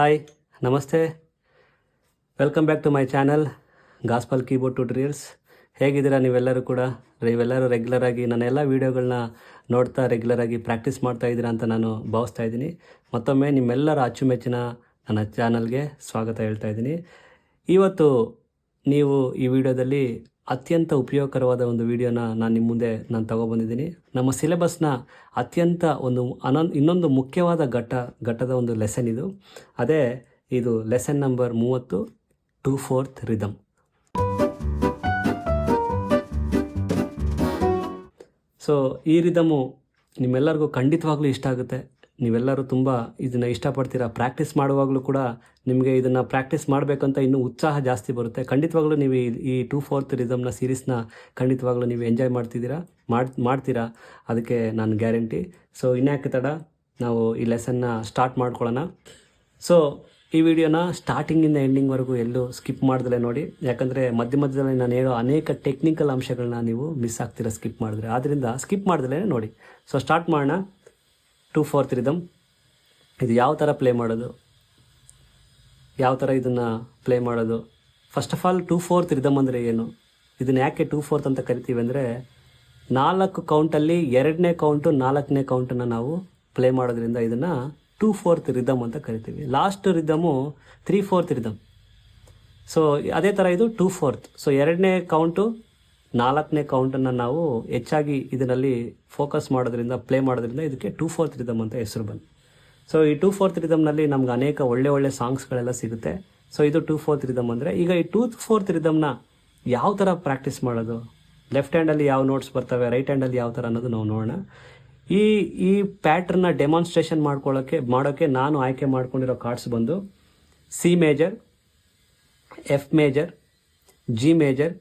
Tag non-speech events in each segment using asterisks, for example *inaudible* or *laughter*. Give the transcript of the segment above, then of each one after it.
Hi ನಮಸ್ತೆ. Welcome back to my channel gospel keyboard tutorials ಹೇಗಿದ್ದೀರಾ ನೀವೆಲ್ಲರೂ ಕೂಡ? ನೀವೆಲ್ಲರೂ ರೆಗ್ಯುಲರ್ ಆಗಿ ನನ್ನ ಎಲ್ಲ ವೀಡಿಯೋಗಳನ್ನ ನೋಡ್ತಾ ರೆಗ್ಯುಲರ್ ಆಗಿ ಪ್ರಾಕ್ಟೀಸ್ ಮಾಡ್ತಾ ಇದ್ದೀರಾ ಅಂತ ನಾನು ಭಾವಿಸ್ತಾ ಇದ್ದೀನಿ. ಮತ್ತೊಮ್ಮೆ ನಿಮ್ಮೆಲ್ಲರ ಅಚ್ಚುಮೆಚ್ಚಿನ ನನ್ನ ಚಾನಲ್ಗೆ ಸ್ವಾಗತ ಹೇಳ್ತಾ ಇದ್ದೀನಿ. ಇವತ್ತು ನೀವು ಈ ವಿಡಿಯೋದಲ್ಲಿ ಅತ್ಯಂತ ಉಪಯೋಗಕರವಾದ ಒಂದು ವಿಡಿಯೋನ ನಾನು ನಿಮ್ಮ ಮುಂದೆ ನಾನು ತಗೊಬಂದಿದ್ದೀನಿ. ನಮ್ಮ ಸಿಲೆಬಸ್ನ ಅತ್ಯಂತ ಒಂದು ಅನನ್ ಇನ್ನೊಂದು ಮುಖ್ಯವಾದ ಘಟ್ಟ, ಘಟ್ಟದ ಒಂದು ಲೆಸನ್ ಇದು. ಅದೇ ಇದು ಲೆಸನ್ ನಂಬರ್ ಮೂವತ್ತು ಟೂ ಫೋರ್ತ್ ರಿದಮ್ ಸೊ ಈ ರಿದಮು ನಿಮ್ಮೆಲ್ಲರಿಗೂ ಖಂಡಿತವಾಗ್ಲೂ ಇಷ್ಟ ಆಗುತ್ತೆ. ನೀವೆಲ್ಲರೂ ತುಂಬ ಇದನ್ನು ಇಷ್ಟಪಡ್ತೀರಾ? ಪ್ರಾಕ್ಟೀಸ್ ಮಾಡುವಾಗಲೂ ಕೂಡ ನಿಮಗೆ ಇದನ್ನು ಪ್ರಾಕ್ಟೀಸ್ ಮಾಡಬೇಕಂತ ಇನ್ನೂ ಉತ್ಸಾಹ ಜಾಸ್ತಿ ಬರುತ್ತೆ. ಖಂಡಿತವಾಗ್ಲೂ ನೀವು ಈ ಟೂ ಫೋರ್ತ್ ರಿಸಮ್ನ ಸೀರೀಸ್ನ ಖಂಡಿತವಾಗ್ಲೂ ನೀವು ಎಂಜಾಯ್ ಮಾಡ್ತಿದ್ದೀರಾ? ಮಾಡಿ, ಮಾಡ್ತೀರಾ? ಅದಕ್ಕೆ ನಾನು ಗ್ಯಾರಂಟಿ ಸೊ ಇನ್ಯಾಕೆ ತಡ? ನಾವು ಈ ಲೆಸನ್ನ ಸ್ಟಾರ್ಟ್ ಮಾಡ್ಕೊಳ್ಳೋಣ. ಸೊ ಈ ವಿಡಿಯೋನ ಸ್ಟಾರ್ಟಿಂಗಿಂದ ಎಂಡಿಂಗ್ವರೆಗೂ ಎಲ್ಲೂ ಸ್ಕಿಪ್ ಮಾಡ್ದಲೇ ನೋಡಿ. ಯಾಕಂದರೆ ಮಧ್ಯ ಮಧ್ಯದಲ್ಲಿ ನಾನು ಹೇಳೋ ಅನೇಕ ಟೆಕ್ನಿಕಲ್ ಅಂಶಗಳನ್ನ ನೀವು ಮಿಸ್ ಆಗ್ತೀರಾ ಸ್ಕಿಪ್ ಮಾಡಿದ್ರೆ. ಆದ್ದರಿಂದ ಸ್ಕಿಪ್ ಮಾಡ್ದಲೇ ನೋಡಿ. ಸೊ ಸ್ಟಾರ್ಟ್ ಮಾಡೋಣ. ಟೂ ಫೋರ್ತ್ ರಿದಮ್ ಇದು ಯಾವ ಥರ ಪ್ಲೇ ಮಾಡೋದು? ಯಾವ ಥರ ಇದನ್ನು ಪ್ಲೇ ಮಾಡೋದು? First of all two fourth rhythm ಅಂದರೆ ಏನು? ಇದನ್ನು ಯಾಕೆ ಟೂ ಫೋರ್ತ್ ಅಂತ ಕರಿತೀವಿ ಅಂದರೆ, ನಾಲ್ಕು ಕೌಂಟಲ್ಲಿ ಎರಡನೇ ಕೌಂಟು ನಾಲ್ಕನೇ ಕೌಂಟನ್ನು ನಾವು ಪ್ಲೇ ಮಾಡೋದ್ರಿಂದ ಇದನ್ನು ಟೂ ಫೋರ್ತ್ ರಿದಮ್ ಅಂತ ಕರಿತೀವಿ. Last rhythm three fourth rhythm so ಅದೇ ಥರ ಇದು ಟೂ ಫೋರ್ತ್. ಸೊ ಎರಡನೇ ಕೌಂಟು ನಾಲ್ಕನೇ ಕೌಂಟನ್ನು ನಾವು ಹೆಚ್ಚಾಗಿ ಇದರಲ್ಲಿ ಫೋಕಸ್ ಮಾಡೋದ್ರಿಂದ ಪ್ಲೇ ಮಾಡೋದ್ರಿಂದ ಇದಕ್ಕೆ ಟೂ ಫೋರ್ತ್ ರಿದಮ್ ಅಂತ ಹೆಸರು ಬಂತು. ಸೊ ಈ ಟೂ ಫೋರ್ತ್ ರಿದಮ್ನಲ್ಲಿ ನಮ್ಗೆ ಅನೇಕ ಒಳ್ಳೆ ಒಳ್ಳೆ ಸಾಂಗ್ಸ್ಗಳೆಲ್ಲ ಸಿಗುತ್ತೆ. ಸೊ ಇದು ಟೂ ಫೋರ್ತ್ ರಿದಮ್ ಅಂದರೆ, ಈಗ ಈ ಟೂ ಫೋರ್ತ್ ರಿದಮ್ನ ಯಾವ ಥರ ಪ್ರಾಕ್ಟೀಸ್ ಮಾಡೋದು? ಲೆಫ್ಟ್ ಹ್ಯಾಂಡಲ್ಲಿ ಯಾವ ನೋಟ್ಸ್ ಬರ್ತವೆ ರೈಟ್ ಹ್ಯಾಂಡಲ್ಲಿ ಯಾವ ಥರ ಅನ್ನೋದು ನಾವು ನೋಡೋಣ. ಈ ಈ ಪ್ಯಾಟ್ರನ್ನ ಡೆಮಾನ್ಸ್ಟ್ರೇಷನ್ ಮಾಡ್ಕೊಳ್ಳೋಕ್ಕೆ ಮಾಡೋಕ್ಕೆ ನಾನು ಆಯ್ಕೆ ಮಾಡ್ಕೊಂಡಿರೋ ಕಾರ್ಡ್ಸ್ ಬಂದು C major F major G major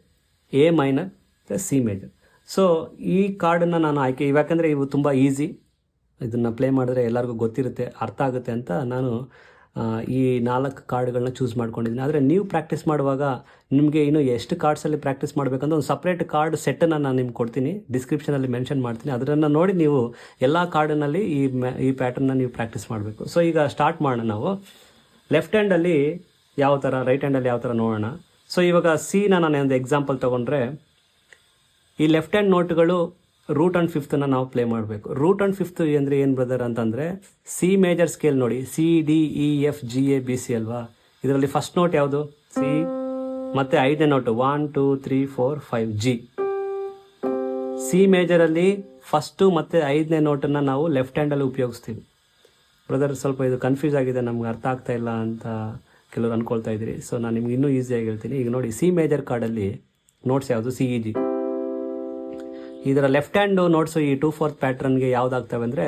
A minor plus C major so ಈ ಕಾರ್ಡನ್ನು ನಾನು ಆಯ್ಕೆ ಯಾಕಂದರೆ ಇವು ತುಂಬ ಈಸಿ ಇದನ್ನು ಪ್ಲೇ ಮಾಡಿದ್ರೆ ಎಲ್ಲರಿಗೂ ಗೊತ್ತಿರುತ್ತೆ, ಅರ್ಥ ಆಗುತ್ತೆ ಅಂತ ನಾನು ಈ ನಾಲ್ಕು ಕಾರ್ಡ್ಗಳನ್ನ ಚೂಸ್ ಮಾಡ್ಕೊಂಡಿದ್ದೀನಿ. ಆದರೆ ನೀವು ಪ್ರಾಕ್ಟೀಸ್ ಮಾಡುವಾಗ ನಿಮಗೆ ಇನ್ನು ಎಷ್ಟು ಕಾರ್ಡ್ಸಲ್ಲಿ ಪ್ರಾಕ್ಟೀಸ್ ಮಾಡಬೇಕಂದ್ರೆ ಒಂದು ಸಪ್ರೇಟ್ ಕಾರ್ಡ್ ಸೆಟ್ಟನ್ನು ನಾನು ನಿಮ್ಗೆ ಕೊಡ್ತೀನಿ. ಡಿಸ್ಕ್ರಿಪ್ಷನಲ್ಲಿ ಮೆನ್ಷನ್ ಮಾಡ್ತೀನಿ. ಅದನ್ನು ನೋಡಿ ನೀವು ಎಲ್ಲ ಕಾರ್ಡಿನಲ್ಲಿ ಈ ಮ್ಯಾ ಈ ಪ್ಯಾಟರ್ನ ನೀವು ಪ್ರಾಕ್ಟೀಸ್ ಮಾಡಬೇಕು. ಸೊ ಈಗ ಸ್ಟಾರ್ಟ್ ಮಾಡೋಣ ನಾವು. ಲೆಫ್ಟ್ ಹ್ಯಾಂಡಲ್ಲಿ ಯಾವ ಥರ ರೈಟ್ ಹ್ಯಾಂಡಲ್ಲಿ ಯಾವ ಥರ ನೋಡೋಣ. ಸೊ ಇವಾಗ ಸಿನ ನಾನು ಒಂದು ಎಕ್ಸಾಂಪಲ್ ತೊಗೊಂಡ್ರೆ ಈ ಲೆಫ್ಟ್ ಹ್ಯಾಂಡ್ ನೋಟ್ಗಳು ರೂಟ್ ಆ್ಯಂಡ್ ಫಿಫ್ತನ್ನು ನಾವು ಪ್ಲೇ ಮಾಡಬೇಕು. ರೂಟ್ ಆ್ಯಂಡ್ ಫಿಫ್ತ್ ಅಂದರೆ ಏನು ಬ್ರದರ್ ಅಂತಂದರೆ ಸಿ ಮೇಜರ್ ಸ್ಕೇಲ್ ನೋಡಿ. C D E F G A B C ಅಲ್ವಾ? ಇದರಲ್ಲಿ ಫಸ್ಟ್ ನೋಟ್ ಯಾವುದು? ಸಿ ಮತ್ತು ಐದನೇ note one two three four five G C ಮೇಜರಲ್ಲಿ first ಮತ್ತು ಐದನೇ ನೋಟನ್ನು ನಾವು ಲೆಫ್ಟ್ ಹ್ಯಾಂಡಲ್ಲಿ ಉಪಯೋಗಿಸ್ತೀವಿ. ಬ್ರದರ್ ಸ್ವಲ್ಪ ಇದು ಕನ್ಫ್ಯೂಸ್ ಆಗಿದೆ, ನಮ್ಗೆ ಅರ್ಥ ಆಗ್ತಾ ಇಲ್ಲ ಅಂತ ಕೆಲವರು ಅನ್ಕೊಳ್ತಾ ಇದ್ದೀರಿ. ಸೊ ನಾನು ನಿಮ್ಗೆ ಇನ್ನೂ ಈಸಿಯಾಗಿ ಹೇಳ್ತೀನಿ. ಈಗ ನೋಡಿ ಸಿ ಮೇಜರ್ ಕಾರ್ಡಲ್ಲಿ ನೋಟ್ಸ್ ಯಾವುದು? ಸಿ ಇ ಜಿ ಇದರ ಲೆಫ್ಟ್ ಹ್ಯಾಂಡು ನೋಟ್ಸು ಈ ಟೂ ಫೋರ್ತ್ ಪ್ಯಾಟ್ರನ್ಗೆ ಯಾವುದಾಗ್ತವೆ ಅಂದರೆ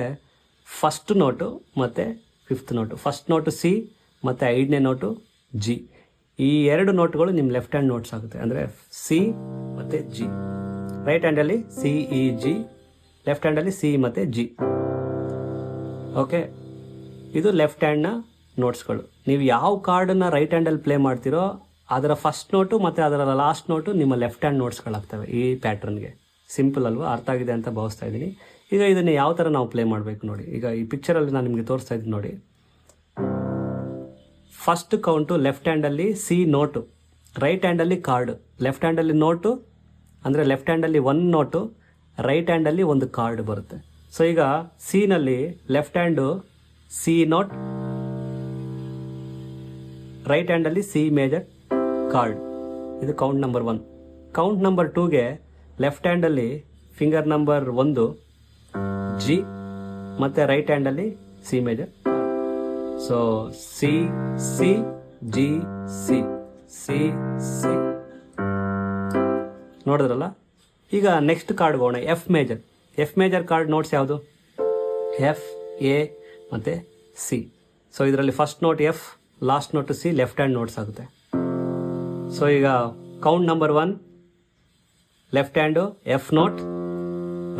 ಫಸ್ಟ್ ನೋಟು ಮತ್ತು fifth note first note C ಮತ್ತು ಐದನೇ ನೋಟು ಜಿ ಈ ಎರಡು ನೋಟ್ಗಳು ನಿಮ್ಮ ಲೆಫ್ಟ್ ಹ್ಯಾಂಡ್ ನೋಟ್ಸ್ ಆಗುತ್ತೆ. ಅಂದರೆ ಸಿ ಮತ್ತು ಜಿ ರೈಟ್ ಹ್ಯಾಂಡಲ್ಲಿ ಸಿ ಇ ಜಿ ಲೆಫ್ಟ್ ಹ್ಯಾಂಡಲ್ಲಿ ಸಿ ಮತ್ತು ಜಿ ಓಕೆ ಇದು ಲೆಫ್ಟ್ ಹ್ಯಾಂಡ್ನ ನೋಟ್ಸ್ಗಳು ನೀವು ಯಾವ ಕಾರ್ಡನ್ನು ರೈಟ್ ಹ್ಯಾಂಡಲ್ಲಿ ಪ್ಲೇ ಮಾಡ್ತೀರೋ ಅದರ ಫಸ್ಟ್ ನೋಟು ಮತ್ತು ಅದರ ಲಾಸ್ಟ್ ನೋಟು ನಿಮ್ಮ ಲೆಫ್ಟ್ ಹ್ಯಾಂಡ್ ನೋಟ್ಸ್ಗಳಾಗ್ತವೆ ಈ ಪ್ಯಾಟ್ರನ್ಗೆ ಸಿಂಪಲ್ ಅಲ್ವಾ? ಅರ್ಥ ಆಗಿದೆ ಅಂತ ಭಾವಿಸ್ತಾ ಇದ್ದೀನಿ. ಈಗ ಇದನ್ನು ಯಾವ ಥರ ನಾವು ಪ್ಲೇ ಮಾಡಬೇಕು ನೋಡಿ. ಈಗ ಈ ಪಿಕ್ಚರಲ್ಲಿ ನಾನು ನಿಮಗೆ ತೋರಿಸ್ತಾ ಇದ್ದೀನಿ ನೋಡಿ. ಫಸ್ಟ್ ಕೌಂಟು ಲೆಫ್ಟ್ ಹ್ಯಾಂಡಲ್ಲಿ ಸಿ ನೋಟು ರೈಟ್ ಹ್ಯಾಂಡಲ್ಲಿ ಕಾರ್ಡ್ ಲೆಫ್ಟ್ ಹ್ಯಾಂಡಲ್ಲಿ ನೋಟು ಅಂದರೆ ಲೆಫ್ಟ್ ಹ್ಯಾಂಡಲ್ಲಿ ಒನ್ ನೋಟು ರೈಟ್ ಹ್ಯಾಂಡಲ್ಲಿ ಒಂದು ಕಾರ್ಡ್ ಬರುತ್ತೆ. ಸೊ ಈಗ ಸಿನಲ್ಲಿ left hand C note right ಹ್ಯಾಂಡಲ್ಲಿ C major card ಇದು count number one count number ಟೂಗೆ left ಹ್ಯಾಂಡಲ್ಲಿ ಫಿಂಗರ್ ನಂಬರ್ ಒಂದು ಜಿ ಮತ್ತು right ಹ್ಯಾಂಡಲ್ಲಿ C major so C C G C C C ನೋಡಿದ್ರಲ್ಲ? ಈಗ ನೆಕ್ಸ್ಟ್ ಕಾರ್ಡ್ ಹೋಗೋಣ. F major F major card notes ಯಾವುದು? F A ಮತ್ತು C so ಇದರಲ್ಲಿ first note F last note C left hand notes ಆಗುತ್ತೆ. So ಈಗ count number one left hand F note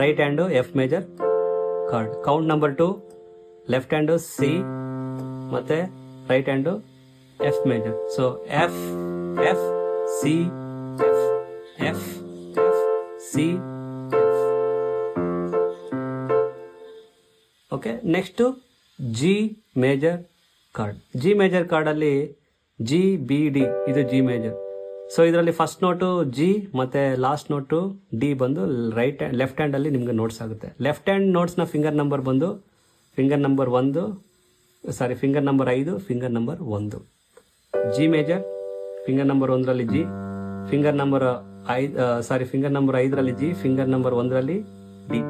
right hand F major card count number two left hand C ಮತ್ತು right hand F major so F F C F F F C okay next G major card G major ಕಾರ್ಡಲ್ಲಿ G B D ಇದು G major so ಇದರಲ್ಲಿ first note G ಮತ್ತು last note D ಬಂದು right hand left ಹ್ಯಾಂಡಲ್ಲಿ ನಿಮ್ಗೆ notes ಆಗುತ್ತೆ. Left hand ನೋಟ್ಸ್ನ finger number ಬಂದು ಫಿಂಗರ್ ನಂಬರ್ ಒಂದು ಸಾರಿ ಫಿಂಗರ್ ನಂಬರ್ ಐದು ಫಿಂಗರ್ ನಂಬರ್ ಒಂದು. ಜಿ ಮೇಜರ್ ಫಿಂಗರ್ ನಂಬರ್ ಒಂದರಲ್ಲಿ ಜಿ ಫಿಂಗರ್ ನಂಬರ್ ಐದು ಸಾರಿ ಫಿಂಗರ್ ನಂಬರ್ ಐದರಲ್ಲಿ ಜಿ ಫಿಂಗರ್ ನಂಬರ್ ಒಂದರಲ್ಲಿ D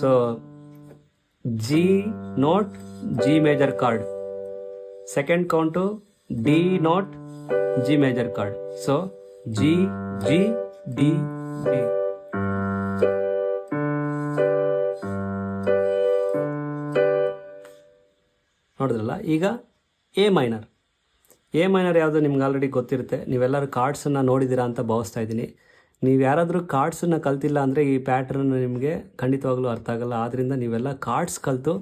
so G note G major card second count D note G major card so G G D D ನೋಡಿದ್ರಲ್ಲ? ಈಗ A minor A minor ಯಾವುದು ನಿಮ್ಗೆ already ಗೊತ್ತಿರುತ್ತೆ. ನೀವೆಲ್ಲರೂ ಕಾರ್ಡ್ಸನ್ನು ನೋಡಿದ್ದೀರಾ ಅಂತ ಭಾವಿಸ್ತಾ ಇದ್ದೀನಿ. ನೀವು ಯಾರಾದರೂ ಕಾರ್ಡ್ಸನ್ನು ಕಲ್ತಿಲ್ಲ ಅಂದರೆ ಈ ಪ್ಯಾಟ್ರನ್ ನಿಮಗೆ ಖಂಡಿತವಾಗ್ಲೂ ಅರ್ಥ ಆಗಲ್ಲ. ಆದ್ದರಿಂದ ನೀವೆಲ್ಲ ಕಾರ್ಡ್ಸ್ ಕಲಿತು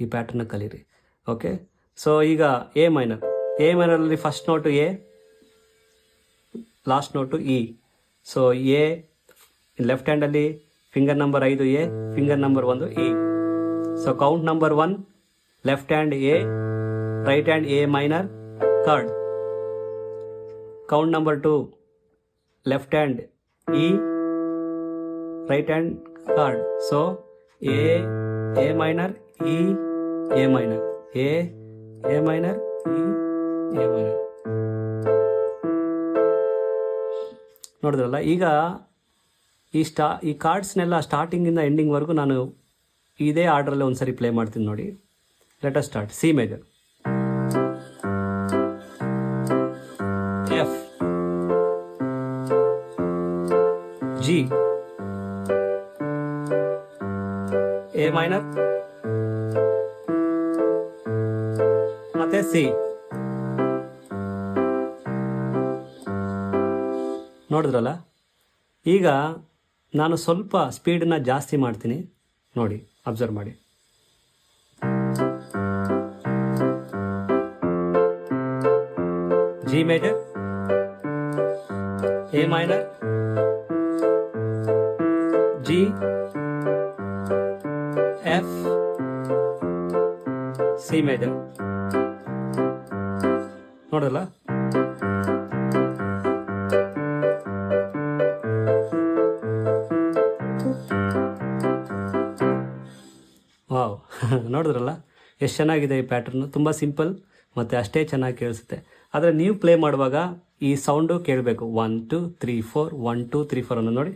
ಈ ಪ್ಯಾಟ್ರನ್ನ ಕಲೀರಿ. ಓಕೆ ಸೊ ಈಗ A minor A ಮೈನರಲ್ಲಿ first note A last note E so A left ಹ್ಯಾಂಡಲ್ಲಿ finger number ಐದು ಎ ಫಿಂಗರ್ ನಂಬರ್ ಒಂದು E so count number one left hand A right hand A minor card count number two left hand E right hand card so A A minor E A minor A A minor E A minor ನೋಡಿದ್ರಲ್ಲ, ಈಗ ಈ ಸ್ಟಾ, ಈ ಕಾರ್ಡ್ಸ್ನೆಲ್ಲ ಸ್ಟಾರ್ಟಿಂಗಿಂದ ಎಂಡಿಂಗ್ವರೆಗೂ ನಾನು ಇದೇ ಆರ್ಡ್ರಲ್ಲೇ ಒಂದು ಸರಿ play ಮಾಡ್ತೀನಿ ನೋಡಿ. Let us start C major F G A minor ಮತ್ತೆ ಸಿ ನೋಡಿದ್ರಲ್ಲ? ಈಗ ನಾನು ಸ್ವಲ್ಪ ಸ್ಪೀಡನ್ನ ಜಾಸ್ತಿ ಮಾಡ್ತೀನಿ. ನೋಡಿ, ಅಬ್ಸರ್ವ್ ಮಾಡಿ. G major, A minor, G, F, C major. ನೋಡಲ್ಲ? *laughs* ನೋಡಿದ್ರಲ್ಲ? ಎಷ್ಟು ಚೆನ್ನಾಗಿದೆ ಈ ಪ್ಯಾಟರ್ನು ತುಂಬ ಸಿಂಪಲ್ ಮತ್ತು ಅಷ್ಟೇ ಚೆನ್ನಾಗಿ ಕೇಳಿಸುತ್ತೆ. ಆದರೆ ನೀವು ಪ್ಲೇ ಮಾಡುವಾಗ ಈ ಸೌಂಡು ಕೇಳಬೇಕು. One two three four one two three four ಅನ್ನೋ ನೋಡಿ.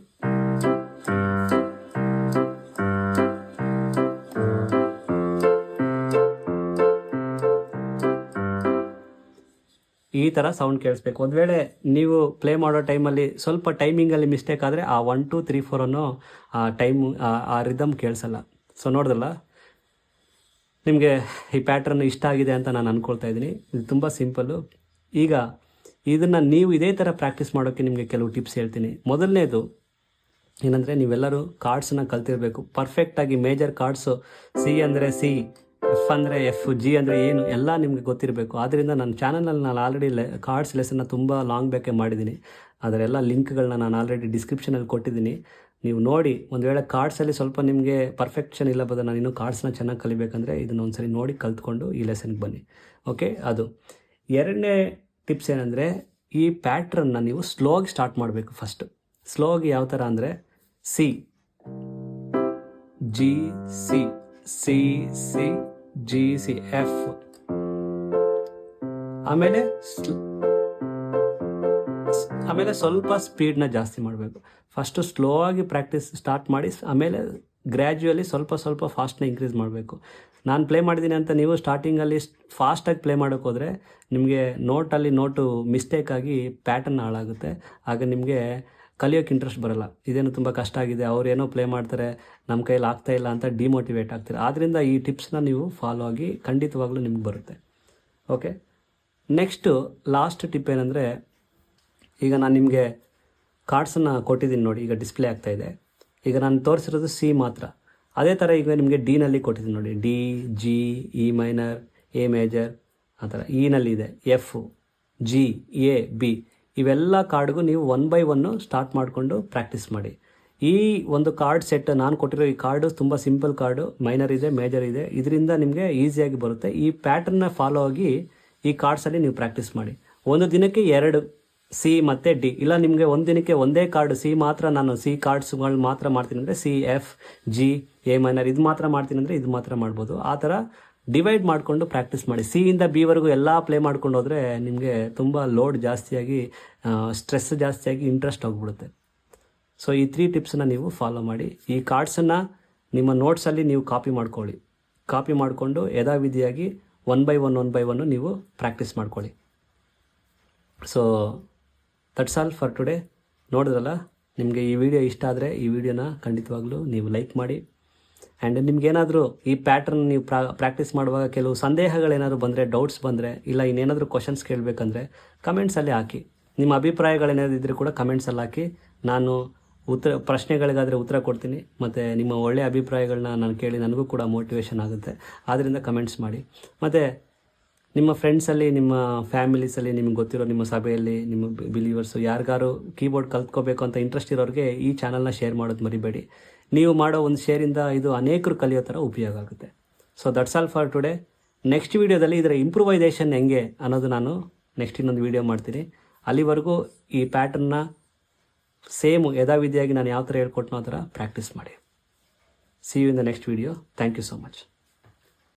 ಈ ಥರ ಸೌಂಡ್ ಕೇಳಿಸ್ಬೇಕು. ಒಂದು ವೇಳೆ ನೀವು ಪ್ಲೇ ಮಾಡೋ ಟೈಮಲ್ಲಿ ಸ್ವಲ್ಪ ಟೈಮಿಂಗಲ್ಲಿ ಮಿಸ್ಟೇಕ್ ಆದರೆ ಆ ಒನ್ ಟು ತ್ರೀ ಫೋರ್ ಅನ್ನೋ ಆ ಟೈಮ್ ಆ ರಿದಮ್ ಕೇಳಿಸಲ್ಲ. ಸೊ ನೋಡಿದ್ರಲ್ಲ? ನಿಮಗೆ ಈ ಪ್ಯಾಟ್ರನ್ ಇಷ್ಟ ಆಗಿದೆ ಅಂತ ನಾನು ಅಂದ್ಕೊಳ್ತಾ ಇದ್ದೀನಿ. ಇದು ತುಂಬ ಸಿಂಪಲ್ಲು ಈಗ ಇದನ್ನು ನೀವು ಇದೇ ಥರ ಪ್ರಾಕ್ಟೀಸ್ ಮಾಡೋಕ್ಕೆ ನಿಮಗೆ ಕೆಲವು ಟಿಪ್ಸ್ ಹೇಳ್ತೀನಿ. ಮೊದಲನೇದು ಏನಂದರೆ ನೀವೆಲ್ಲರೂ ಕಾರ್ಡ್ಸನ್ನ ಕಲ್ತಿರಬೇಕು. ಪರ್ಫೆಕ್ಟಾಗಿ ಮೇಜರ್ ಕಾರ್ಡ್ಸು ಸಿ ಅಂದರೆ ಸಿ ಎಫ್ ಅಂದರೆ ಎಫ್ ಜಿ ಅಂದರೆ ಏನು, ಎಲ್ಲ ನಿಮಗೆ ಗೊತ್ತಿರಬೇಕು. ಆದ್ದರಿಂದ ನನ್ನ ಚಾನಲಲ್ಲಿ ನಾನು ಆಲ್ರೆಡಿ ಲೆ ಕಾರ್ಡ್ಸ್ ಲೆಸನ್ನ ತುಂಬ ಲಾಂಗ್ ಬೇಕೆ ಮಾಡಿದ್ದೀನಿ. ಅದರೆಲ್ಲ ಲಿಂಕ್ಗಳನ್ನ ನಾನು ಆಲ್ರೆಡಿ ಡಿಸ್ಕ್ರಿಪ್ಷನಲ್ಲಿ ಕೊಟ್ಟಿದ್ದೀನಿ. ನೀವು ನೋಡಿ, ಒಂದು ವೇಳೆ ಕಾರ್ಡ್ಸಲ್ಲಿ ಸ್ವಲ್ಪ ನಿಮಗೆ ಪರ್ಫೆಕ್ಷನ್ ಇಲ್ಲ ಬದ ನಾನು ಇನ್ನೂ ಕಾರ್ಡ್ಸ್ನ ಚೆನ್ನಾಗಿ ಕಲಿಬೇಕಂದ್ರೆ ಇದನ್ನ ಒಂದ್ಸರಿ ನೋಡಿ ಕಲ್ತ್ಕೊಂಡು ಈ ಲೆಸನ್ಗೆ ಬನ್ನಿ. ಓಕೆ ಅದು. ಎರಡನೇ ಟಿಪ್ಸ್ ಏನಂದರೆ, ಈ ಪ್ಯಾಟ್ರನ್ನ ನೀವು ಸ್ಲೋಗಿ ಸ್ಟಾರ್ಟ್ ಮಾಡಬೇಕು ಫಸ್ಟ್ ಸ್ಲೋಗಿ ಯಾವ ಥರ ಅಂದರೆ C G C C C G C F ಆಮೇಲೆ ಆಮೇಲೆ ಸ್ವಲ್ಪ ಸ್ಪೀಡ್ನ ಜಾಸ್ತಿ ಮಾಡಬೇಕು. ಫಸ್ಟು ಸ್ಲೋ ಆಗಿ ಪ್ರಾಕ್ಟೀಸ್ ಸ್ಟಾರ್ಟ್ ಮಾಡಿ, ಆಮೇಲೆ ಗ್ರ್ಯಾಜುವಲಿ ಸ್ವಲ್ಪ ಸ್ವಲ್ಪ ಫಾಸ್ಟ್ನ ಇನ್ಕ್ರೀಸ್ ಮಾಡಬೇಕು. ನಾನು ಪ್ಲೇ ಮಾಡಿದ್ದೀನಿ ಅಂತ ನೀವು ಸ್ಟಾರ್ಟಿಂಗಲ್ಲಿ ಫಾಸ್ಟಾಗಿ ಪ್ಲೇ ಮಾಡೋಕೆ ಹೋದರೆ ನಿಮಗೆ ನೋಟಲ್ಲಿ ನೋಟು ಮಿಸ್ಟೇಕ್ ಆಗಿ ಪ್ಯಾಟರ್ನ್ ಹಾಳಾಗುತ್ತೆ. ಆಗ ನಿಮಗೆ ಕಲಿಯೋಕೆ ಇಂಟ್ರೆಸ್ಟ್ ಬರಲ್ಲ. ಇದೇನು ತುಂಬ ಕಷ್ಟ ಆಗಿದೆ, ಅವ್ರು ಏನೋ ಪ್ಲೇ ಮಾಡ್ತಾರೆ ನಮ್ಮ ಕೈಯಲ್ಲಿ ಆಗ್ತಾ ಇಲ್ಲ ಅಂತ ಡಿಮೋಟಿವೇಟ್ ಆಗ್ತೀರ. ಆದ್ದರಿಂದ ಈ ಟಿಪ್ಸ್ನ ನೀವು ಫಾಲೋ ಆಗಿ ಖಂಡಿತವಾಗ್ಲೂ ನಿಮ್ಗೆ ಬರುತ್ತೆ. ಓಕೆ ನೆಕ್ಸ್ಟು ಲಾಸ್ಟ್ ಟಿಪ್ ಏನಂದರೆ ಈಗ ನಾನು ನಿಮಗೆ ಕಾರ್ಡ್ಸನ್ನು ಕೊಟ್ಟಿದ್ದೀನಿ ನೋಡಿ, ಈಗ ಡಿಸ್ಪ್ಲೇ ಆಗ್ತಾ ಇದೆ. ಈಗ ನಾನು ತೋರಿಸಿರೋದು ಸಿ ಮಾತ್ರ. ಅದೇ ಥರ ಈಗ ನಿಮಗೆ ಡಿನಲ್ಲಿ ಕೊಟ್ಟಿದ್ದೀನಿ ನೋಡಿ. D G E minor A major ಆ ಥರ ಇನಲ್ಲಿ ಇದೆ. ಎಫ್ ಜಿ ಎ ಬಿ ಇವೆಲ್ಲ ಕಾರ್ಡ್ಗೂ ನೀವು ಒನ್ ಬೈ ಒನ್ನು ಸ್ಟಾರ್ಟ್ ಮಾಡಿಕೊಂಡು ಪ್ರಾಕ್ಟೀಸ್ ಮಾಡಿ. ಈ ಒಂದು ಕಾರ್ಡ್ ಸೆಟ್ ನಾನು ಕೊಟ್ಟಿರೋ ಈ ಕಾರ್ಡು ತುಂಬ ಸಿಂಪಲ್ ಕಾರ್ಡು ಮೈನರ್ ಇದೆ ಮೇಜರ್ ಇದೆ. ಇದರಿಂದ ನಿಮಗೆ ಈಸಿಯಾಗಿ ಬರುತ್ತೆ. ಈ ಪ್ಯಾಟರ್ನ ಫಾಲೋ ಆಗಿ ಈ ಕಾರ್ಡ್ಸಲ್ಲಿ ನೀವು ಪ್ರಾಕ್ಟೀಸ್ ಮಾಡಿ. ಒಂದು ದಿನಕ್ಕೆ ಎರಡು ಸಿ ಮತ್ತು ಡಿ. ಇಲ್ಲ, ನಿಮಗೆ ಒಂದು ದಿನಕ್ಕೆ ಒಂದೇ ಕಾರ್ಡ್ ಸಿ ಮಾತ್ರ ನಾನು, ಸಿ ಕಾರ್ಡ್ಸ್ಗಳು ಮಾತ್ರ ಮಾಡ್ತೀನಿ ಅಂದರೆ C, F, G, A minor ಇದು ಮಾತ್ರ ಮಾಡ್ತೀನಿ ಅಂದರೆ ಇದು ಮಾತ್ರ ಮಾಡ್ಬೋದು. ಆ ಥರ ಡಿವೈಡ್ ಮಾಡಿಕೊಂಡು ಪ್ರಾಕ್ಟೀಸ್ ಮಾಡಿ. ಸಿ ಇಂದ ಬಿವರೆಗೂ ಎಲ್ಲ ಪ್ಲೇ ಮಾಡ್ಕೊಂಡು ಹೋದರೆ ನಿಮಗೆ ತುಂಬ ಲೋಡ್ ಜಾಸ್ತಿಯಾಗಿ ಸ್ಟ್ರೆಸ್ ಜಾಸ್ತಿಯಾಗಿ ಇಂಟ್ರೆಸ್ಟ್ ಹೋಗ್ಬಿಡುತ್ತೆ. ಸೊ ಈ ತ್ರೀ ಟಿಪ್ಸನ್ನ ನೀವು ಫಾಲೋ ಮಾಡಿ. ಈ ಕಾರ್ಡ್ಸನ್ನು ನಿಮ್ಮ ನೋಟ್ಸಲ್ಲಿ ನೀವು ಕಾಪಿ ಮಾಡ್ಕೊಳ್ಳಿ. ಕಾಪಿ ಮಾಡಿಕೊಂಡು ಯಥಾವಿಧಿಯಾಗಿ one by one one by one ನೀವು ಪ್ರಾಕ್ಟೀಸ್ ಮಾಡ್ಕೊಳ್ಳಿ. So that's all for today ನೋಡಿದ್ರಲ್ಲ? ನಿಮಗೆ ಈ ವಿಡಿಯೋ ಇಷ್ಟ ಆದರೆ ಈ ವಿಡಿಯೋನ ಖಂಡಿತವಾಗ್ಲೂ ನೀವು ಲೈಕ್ ಮಾಡಿ. ಆ್ಯಂಡ್ ನಿಮ್ಗೇನಾದರೂ ಈ ಪ್ಯಾಟ್ರನ್ ನೀವು ಪ್ರಾ ಪ್ರಾಕ್ಟೀಸ್ ಮಾಡುವಾಗ ಕೆಲವು ಸಂದೇಹಗಳೇನಾದರೂ ಬಂದರೆ ಡೌಟ್ಸ್ ಬಂದರೆ, ಇಲ್ಲ ಇನ್ನೇನಾದರೂ ಕ್ವಶನ್ಸ್ ಕೇಳಬೇಕಂದ್ರೆ ಕಮೆಂಟ್ಸಲ್ಲಿ ಹಾಕಿ. ನಿಮ್ಮ ಅಭಿಪ್ರಾಯಗಳೇನಾದ್ರು ಇದ್ದರೆ ಕೂಡ ಕಮೆಂಟ್ಸಲ್ಲಿ ಹಾಕಿ. ನಾನು ಉತ್ತರ, ಪ್ರಶ್ನೆಗಳಿಗಾದರೆ ಉತ್ತರ ಕೊಡ್ತೀನಿ. ಮತ್ತು ನಿಮ್ಮ ಒಳ್ಳೆಯ ಅಭಿಪ್ರಾಯಗಳನ್ನ ನಾನು ಕೇಳಿ ನನಗೂ ಕೂಡ ಮೋಟಿವೇಶನ್ ಆಗುತ್ತೆ. ಆದ್ದರಿಂದ ಕಮೆಂಟ್ಸ್ ಮಾಡಿ. ಮತ್ತು ನಿಮ್ಮ ಫ್ರೆಂಡ್ಸಲ್ಲಿ ನಿಮ್ಮ ಫ್ಯಾಮಿಲೀಸಲ್ಲಿ ನಿಮ್ಗೆ ಗೊತ್ತಿರೋ ನಿಮ್ಮ ಸಭೆಯಲ್ಲಿ, ನಿಮ್ಮ ಬಿಲೀವರ್ಸು ಯಾರಿಗಾರು ಕೀಬೋರ್ಡ್ ಕಲ್ತ್ಕೋಬೇಕು ಅಂತ ಇಂಟ್ರೆಸ್ಟ್ ಇರೋರಿಗೆ ಈ ಚಾನಲ್ನ ಶೇರ್ ಮಾಡೋದು ಮರಿಬೇಡಿ. ನೀವು ಮಾಡೋ ಒಂದು ಶೇರಿಂದ ಇದು ಅನೇಕರು ಕಲಿಯೋ ಥರ ಉಪಯೋಗ ಆಗುತ್ತೆ. So that's all for today next ವೀಡಿಯೋದಲ್ಲಿ ಇದರ ಇಂಪ್ರೂವೈಸೇಷನ್ ಹೆಂಗೆ ಅನ್ನೋದು ನಾನು ನೆಕ್ಸ್ಟ್ ಇನ್ನೊಂದು ವೀಡಿಯೋ ಮಾಡ್ತೀನಿ. ಅಲ್ಲಿವರೆಗೂ ಈ ಪ್ಯಾಟರ್ನ್ನ ಸೇಮ್ ಯಥಾವಿಧಿಯಾಗಿ ನಾನು ಯಾವ ಥರ ಹೇಳ್ಕೊಟ್ನೋ ಆ ಥರ ಪ್ರಾಕ್ಟೀಸ್ ಮಾಡಿ. See you in the next video thank you so much